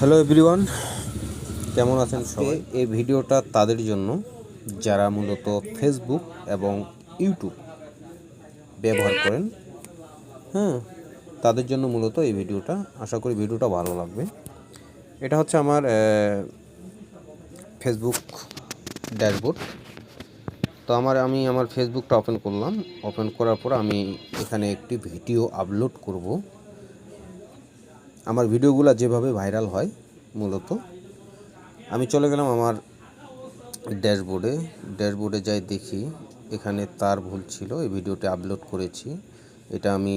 Hello everyone কেমন আছেন সবাই? এই ভিডিওটা তাদের জন্য, যারা মূলত ফেসবুক এবং ইউটিউব ব্যবহার করেন হ্যাঁ তাদের জন্য মূলত এই ভিডিওটা। আশা করি ভিডিওটা ভালো লাগবে। এটা হচ্ছে আমার ফেসবুক ড্যাশবোর্ড তো আমার, আমি আমার ফেসবুকটা ওপেন করলাম। ওপেন করার পর আমি এখানে একটি ভিডিও আপলোড করব। আমার ভিডিওগুলো যেভাবে ভাইরাল হয় মূলত। আমি চলে গেলাম আমার ড্যাশবোর্ডে। ড্যাশবোর্ডে যাই দেখি এখানে তার ভুল ছিল এই ভিডিওটি আপলোড করেছি। এটা আমি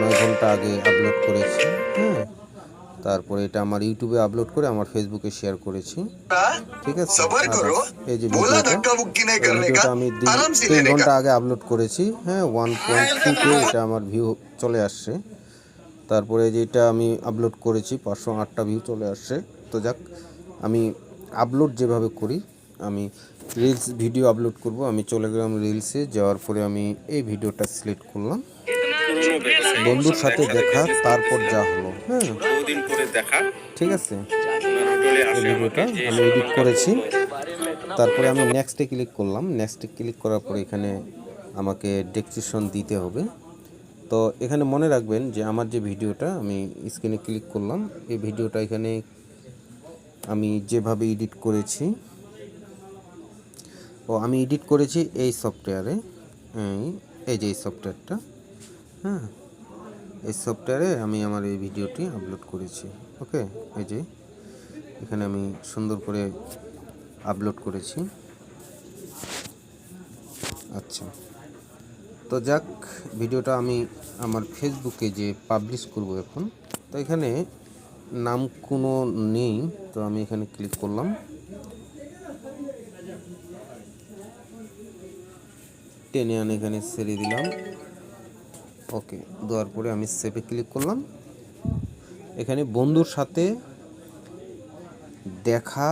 নয় ঘণ্টা আগে আপলোড করেছি হ্যাঁ। তারপরে এটা আমার ইউটিউবে আপলোড করে আমার ফেসবুকে শেয়ার করেছি। ঠিক আছে? এই যে ভিডিওটা আমি তিন ঘণ্টা আগে আপলোড করেছি হ্যাঁ। ওয়ান পয়েন্ট এটা আমার ভিউ চলে আসছে। তারপরে যেটা আমি আপলোড করেছি পাঁচশো আটটা ভিউ চলে আসছে। তো যাক আমি আপলোড যেভাবে করি আমি রিলস ভিডিও আপলোড করব। আমি চলে গেলাম রিলসে যাওয়ার পরে আমি এই ভিডিওটা সিলেক্ট করলাম। বন্ধুর সাথে দেখা তারপর যা হলো হ্যাঁ। ঠিক আছে। এই ভিডিওটা আমি এডিট করেছি। তারপরে আমি নেক্সটে ক্লিক করলাম। নেক্সটে ক্লিক করার পরে এখানে আমাকে ডেসক্রিপশন দিতে হবে। তো এখানে মনে রাখবেন যে আমার যে ভিডিওটা আমি স্ক্রিনে ক্লিক করলাম, এই ভিডিওটা এখানে আমি যেভাবে এডিট করেছি, ও আমি এডিট করেছি এই সফটওয়্যারে, এই যে এই সফটওয়্যারটা হ্যাঁ এই সফটওয়্যারে আমি আমার এই ভিডিওটি আপলোড করেছি, ওকে? এই যে, এখানে আমি সুন্দর করে আপলোড করেছি। আচ্ছা। তো যাক, ভিডিওটা আমি আমার ফেসবুকে যে পাবলিশ করব এখন। তো এখানে নাম কোনো নেই, তো আমি এখানে ক্লিক করলাম। টেনে আনে এখানে ছেড়ে দিলাম। ওকে দেওয়ার পরে আমি সেভে ক্লিক করলাম। এখানে বন্ধুর সাথে দেখা,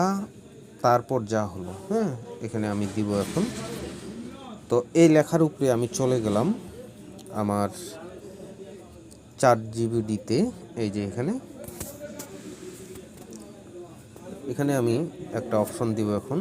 তারপর যা হলো হ্যাঁ এখানে আমি দিব এখন। তো এই লেখার উপরে আমি চলে গেলাম আমার চার জিবি ডিতে, এই যে এখানে। এখানে আমি একটা অপশন দিব এখন।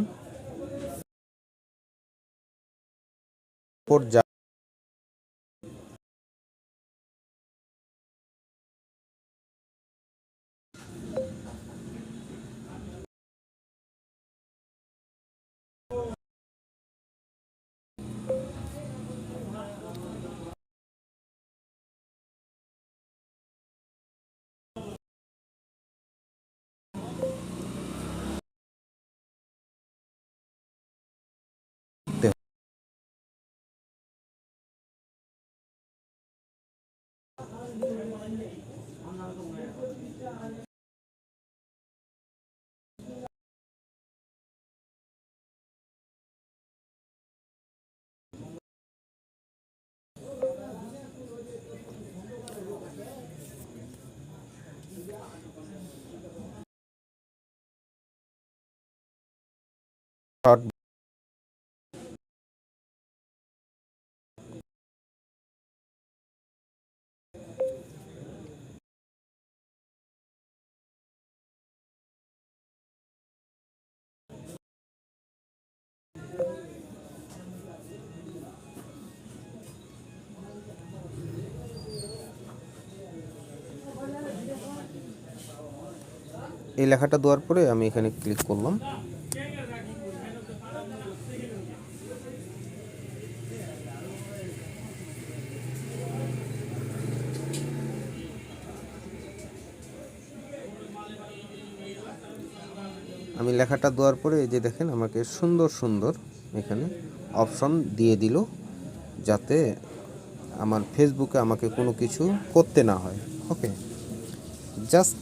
এই লেখাটা দেওয়ার পরে আমি এখানে ক্লিক করলাম। আমি লেখাটা দেওয়ার পরে এই যে দেখেন আমাকে সুন্দর সুন্দর এখানে অপশন দিয়ে দিল যাতে আমার ফেসবুকে আমাকে কোনো কিছু করতে না হয়। ওকে জাস্ট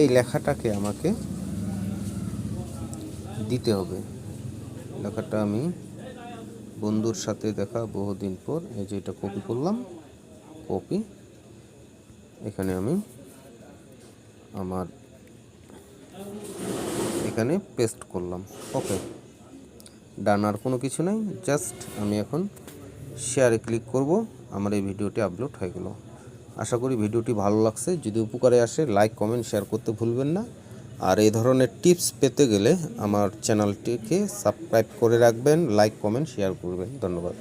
এই লেখাটাকে আমাকে দিতে হবে। লেখাটা আমি বন্ধুর সাথে দেখা বহুদিন পর, এই যে এটা কপি করলাম। কপি এখানে আমি আমার এখানে পেস্ট করলাম। ওকে ডান আর কোনো কিছু নাই জাস্ট আমি এখন শেয়ারে ক্লিক করব, আমার এই ভিডিওটি আপলোড হয়ে গেল। আশা করি ভিডিওটি ভালো লাগছে, যদি উপকারে আসে লাইক কমেন্ট শেয়ার করতে ভুলবেন না। আর এই ধরনের টিপস পেতে গেলে আমার চ্যানেলটিকে সাবস্ক্রাইব করে রাখবেন লাইক কমেন্ট শেয়ার করবেন। ধন্যবাদ।